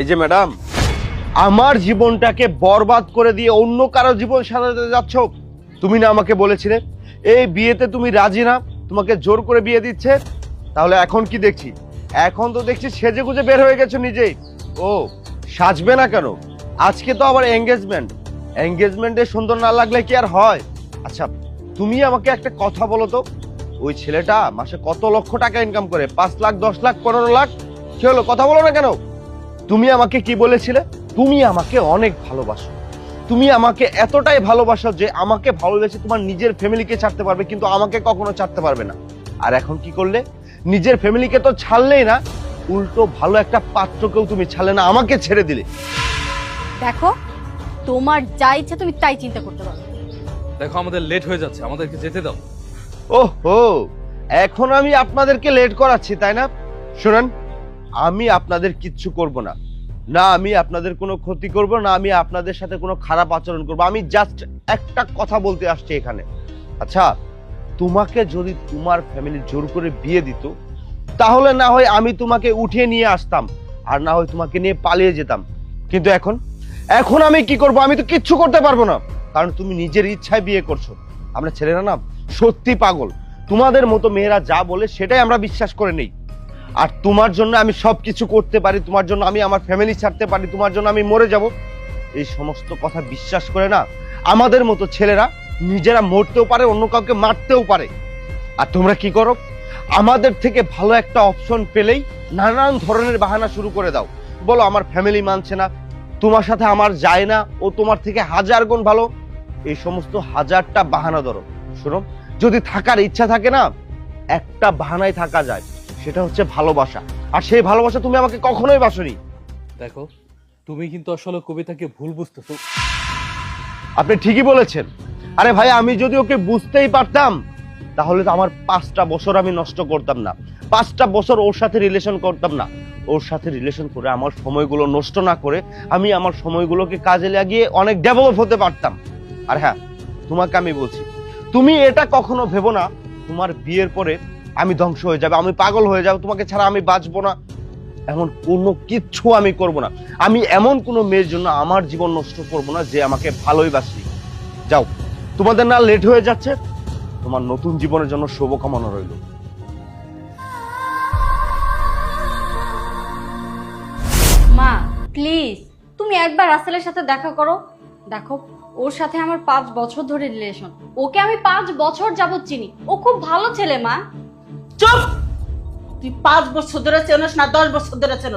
এই যে ম্যাডাম, আমার জীবনটাকে বরবাদ করে দিয়ে অন্য কারও জীবন সাজাতে যাচ্ছ? তুমি না আমাকে বলেছিলে। এই বিয়েতে তুমি রাজি না, তোমাকে জোর করে বিয়ে দিচ্ছে। তাহলে এখন কি দেখছি? এখন তো দেখছি সেজে গুজে বের হয়ে গেছো নিজেই। ও, সাজবে না কেন? আজকে তো আবার এঙ্গেজমেন্ট এঙ্গেজমেন্টে সুন্দর না লাগলে কি আর হয়? আচ্ছা তুমি আমাকে একটা কথা বলো তো। ওই ছেলেটা মাসে কত লক্ষ টাকা ইনকাম করে? পাঁচ লাখ, দশ লাখ, পনেরো লাখ? কি হলো, কথা বলো না কেন? তুমি আমাকে কি বলেছিলে? তুমি আমাকে অনেক ভালোবাসো। তুমি আমাকে এতটাই ভালোবাসো যে আমাকে ভালোবেসে তোমার নিজের ফ্যামিলিকে ছাড়তে পারবে কিন্তু আমাকে কখনো ছাড়তে পারবে না। আর এখন কি করলে? নিজের ফ্যামিলিকে তো ছাড়লেই না উল্টো ভালো একটা পাত্রকেও তুমি ছাড়লে না আমাকে ছেড়ে দিলে। দেখো তোমার যা ইচ্ছা তুমি তাই চিন্তা করতে পারো। দেখো আমাদের লেট হয়ে যাচ্ছে আমাদেরকে যেতে দাও। ওহো এখন আমি আপনাদেরকে লেট করাচ্ছি তাই না? শুনুন আমি আপনাদের কিচ্ছু করব না। না, আমি আপনাদের কোনো ক্ষতি করব না, আমি আপনাদের সাথে কোনো খারাপ আচরণ করব। আমি জাস্ট একটা কথা বলতে আসছি এখানে। আচ্ছা তোমাকে যদি তোমার ফ্যামিলি জোর করে বিয়ে দিত, তাহলে না হয় আমি তোমাকে উঠিয়ে নিয়ে আসতাম, আর না হয় তোমাকে নিয়ে পালিয়ে যেতাম। কিন্তু এখন? এখন আমি কি করব? আমি তো কিচ্ছু করতে পারব না। কারণ তুমি নিজের ইচ্ছায় বিয়ে করছ। আমরা ছেলেরা না সত্যি পাগল। তোমাদের মতো মেয়েরা যা বলে, সেটাই আমরা বিশ্বাস করে নেই। আর তোমার জন্য আমি সব কিছু করতে পারি, তোমার জন্য আমি আমার ফ্যামিলি ছাড়তে পারি, তোমার জন্য আমি মরে যাব। এই সমস্ত কথা বিশ্বাস করে না, আমাদের মতো ছেলেরা নিজেরা মরতেও পারে, অন্য কাউকে মারতেও পারে। আর তোমরা কি করো? আমাদের থেকে ভালো একটা অপশন পেলেই নানান ধরনের বাহানা শুরু করে দাও। বলো, আমার ফ্যামিলি মানছে না, তোমার সাথে আমার যায় না, ও তোমার থেকে হাজার গুণ ভালো। এই সমস্ত হাজারটা বাহানা ধরো। শোনো, যদি থাকার ইচ্ছা থাকে না, একটা বাহানায় থাকা যায়। সেটা হচ্ছে ভালোবাসা। আর সেই ভালোবাসা তুমি আমাকে কখনোই বাসনি। দেখো তুমি কিন্তু আসলে কবিতাকে ভুল বুঝতেছো। আপনি ঠিকই বলেছেন। আরে ভাই আমি যদি ওকে বুঝতেই পারতাম তাহলে তো আমার পাঁচটা বছর আমি নষ্ট করতাম না। পাঁচটা বছর ওর সাথে রিলেশন করতাম না। ওর সাথে রিলেশন করে আমার সময়গুলো নষ্ট না করে আমি আমার সময়গুলোকে কাজে লাগিয়ে অনেক ডেভেলপ হতে পারতাম। আর হ্যাঁ তোমাকে আমি বলছি তুমি এটা কখনো ভেবো না তোমার বিয়ের পরে আমি ধ্বংস হয়ে যাবে, আমি পাগল হয়ে যাব, তোমাকে ছাড়া আমি বাঁচবো না। এমন কোনো কিচ্ছু আমি করব না। আমি এমন কোনো মেয়ের জন্য আমার জীবন নষ্ট করব না যে আমাকে ভালোই বাসি যাও, তোমাদের না লেট হয়ে যাচ্ছে, তোমার নতুন জীবনের জন্য শুভকামনা রইল। মা প্লিজ তুমি একবার রাসেলের সাথে দেখা করো। দেখো, ওর সাথে আমার পাঁচ বছর ধরে রিলেশন ওকে আমি পাঁচ বছর যাবত চিনি। ও খুব ভালো ছেলে, মা। চুপ! তুই পাঁচ বছর ধরে চেনস না দশ বছর ধরে চেনস।